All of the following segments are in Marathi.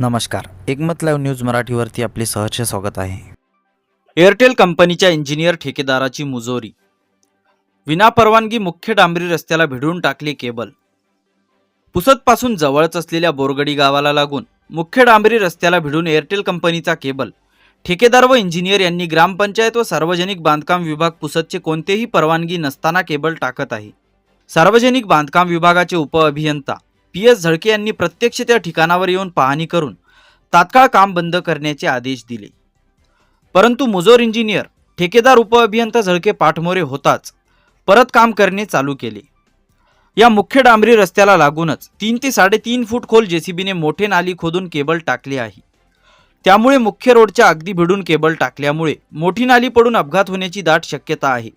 नमस्कार. एकमत लाईव्ह न्यूज मराठीवरती आपले सहर्ष स्वागत आहे. एअरटेल कंपनीच्या इंजिनियर ठेकेदाराची मुजोरी. विनापरवानगी मुख्य डांबरी रस्त्याला भिडून टाकली केबल. पुसदपासून जवळच असलेल्या बोरगडी गावाला लागून मुख्य डांबरी रस्त्याला भिडून एअरटेल कंपनीचा केबल. ठेकेदार व इंजिनियर यांनी ग्रामपंचायत व सार्वजनिक बांधकाम विभाग पुसदचे कोणतेही परवानगी नसताना केबल टाकत आहे. सार्वजनिक बांधकाम विभागाचे उपअभियंता पी एस झळके यांनी प्रत्यक्ष त्या ठिकाणावर येऊन पाहणी करून तात्काळ काम बंद करण्याचे आदेश दिले. परंतु मुजोर इंजिनियर ठेकेदार उपअभियंता झळके पाठमोरे होताच परत काम करणे चालू केले. या मुख्य डांबरी रस्त्याला लागूनच तीन ते साडेतीन फूट खोल जेसीबीने मोठे नाली खोदून केबल टाकले आहे. त्यामुळे मुख्य रोडच्या अगदी भिडून केबल टाकल्यामुळे मोठी नाली पडून अपघात होण्याची दाट शक्यता आहे.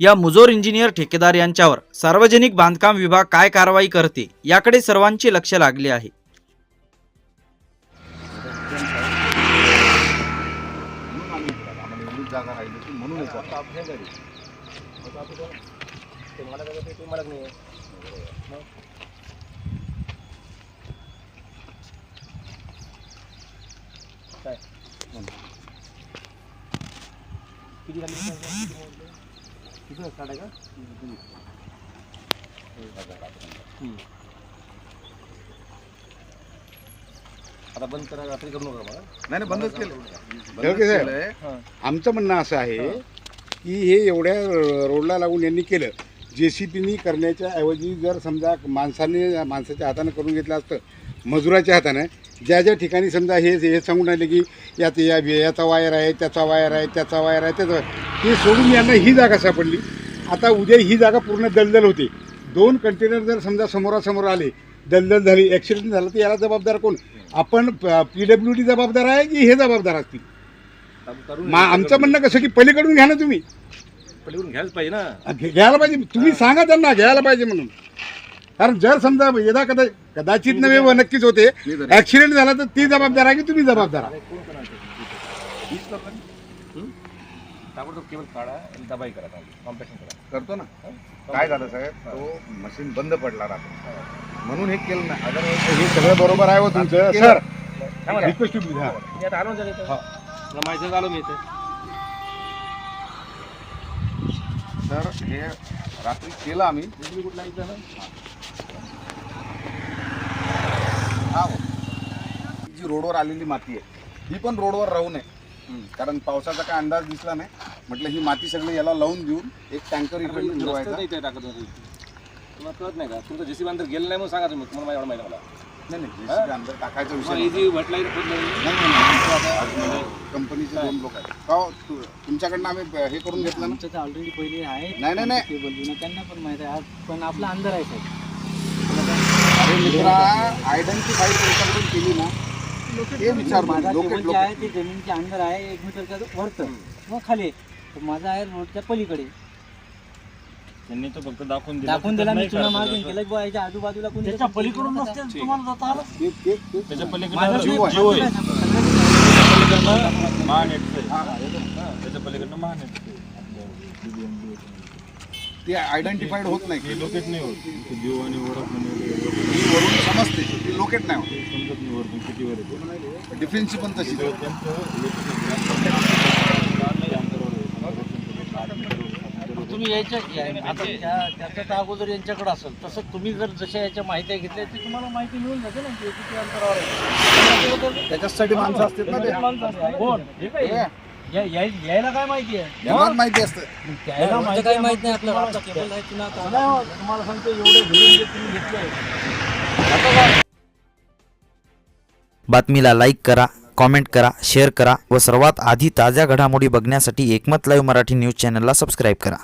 या मुजोर इंजिनियर ठेकेदार यांच्यावर सार्वजनिक बांधकाम विभाग काय कारवाई करते याकडे सर्वांचे लक्ष लागले आहे. म्हणून किती साडे का आता बंद करा रात्री करू नका मला नाही नाही बंदच केलं बंदच साहेब. केलंय. आमचं म्हणणं असं आहे की हे एवढ्या रोडला लागून यांनी केलं. जे सी पीनी करण्याच्या ऐवजी जर समजा माणसाने माणसाच्या हातानं करून घेतलं असतं मजुराच्या हातानं ज्या ज्या ठिकाणी समजा हे हे सांगून राहिले की यात या याचा वायर आहे त्याचा वायर आहे त्याचा वायर आहे त्याचा ते सोडून यांना ही जागा सापडली. आता उद्या ही जागा पूर्ण दलदल होते. दोन कंटेनर जर समजा समोरासमोर आले दलदल झाली ॲक्सिडेंट झालं तर याला जबाबदार कोण? आपण पी डब्ल्यू डी जबाबदार आहे की हे जबाबदार असतील? मा आमचं म्हणणं कसं की पलीकडून घ्या ना तुम्ही. पलीकडून घ्यायला पाहिजे ना. घे- घ्यायला पाहिजे. तुम्ही सांगा त्यांना घ्यायला पाहिजे म्हणून. कारण जर समजा यदा कदा कदाचित नव्हे व नक्कीच होते मी ऍक्सिडेंट झाला तर ती जबाबदार आहे की तुम्ही जबाबदार आहे ताबडतोब केबल काढा आणि दबाई करा कॉम्प्रेशन करा. करतो ना. काय झालं साहेब? तो मशीन बंद पडला रात्री. म्हणून हे केलं ना अदरवाईज हे सगळं बरोबर आहे हो तुमचं सर रिक्वेस्ट मी आता. मला माहिती झालं मी इथे. तर हे रात्री केलं आम्ही. हा. जी रोडवर आलेली माती आहे ही पण रोडवर राहू नये. कारण पावसाचा काय अंदाज दिसला नाही. म्हटलं ही माती सगळी याला लावून देऊन एक टँकर इकडे टाकत होते. तुम्हाला कळत नाही का? तुमचं जेसीबी अंदर गेलं नाही म्हणून सांगा तुम्ही. तुम्हाला एवढं माहिती मला. नाही नाही JCB अंदर टाकायचा विषय तुम्हाला नव्हता. इझी वट लाईन खोदलं नाही नाही, नाही आमचं आता कंपनीचे दोन लोक आहेत. का हो, तु- तुमच्याकडनं आम्ही हे करून घेतलं ना? आमचं तर ऑलरेडी पहिले आहे. नाही, नाही, नाही. केबल जुनं त्यांना पण माहीत आहे. आज पण आपला अंदर आहे साहेब. अरे मित्रा केली ना? हे विचार माझा लोकेट केबल जे लोक आहे ते जमिनीच्या अंदर आहे एक मीटरच्या वरतं खाली आहे. तर माझा आहे रोडच्या पलीकडे. त्यांनी तो फक्त दाखवून दाखवून दिला मी चुना मार्किंग केलं की याच्या आजूबाजूला कोणी त्याच्या पलीकडून नसते तुम्हाला जाता आलं ते- ते- ते- त्याच्या पलीकडे माझं जीव आहे. जीव आहे. त्याच्या पलीकडनं महानेट ते. आयडेंटिफाईड होत नाही. की लोकेट नाही होत. जीव आणि ओळख ही वरून समजते. ती लोकेट नाही होत. समजत नाही वरतून किती वर येते. डिफेन्सची पण तशी. तुम्ही यायच्या या- आता त्या- त्याच्या तर अगोदर यांच्याकडे असेल. तसं तुम्ही जर जशा याच्या माहिती घेतल्या ती तुम्हाला माहिती मिळून जाते ना की किती अंतरावर आहे. त्याच्यासाठी माणसं असतात ना ते. कोण? हे, या- यायला काय माहिती आहे? यांनाच माहिती असतं. त्याला माहिती काय माहीत नाही आपल्याला. आपला केबल आहे की नाही नाही हो, तुम्हाला सांगतो एवढे जे तुम्ही घेतले बातमीला लाईक करा कॉमेंट करा शेअर करा व सर्वात आधी ताज्या घडामोडी बघण्यासाठी एकमत लाईव्ह मराठी न्यूज चॅनलला सबस्क्राईब करा.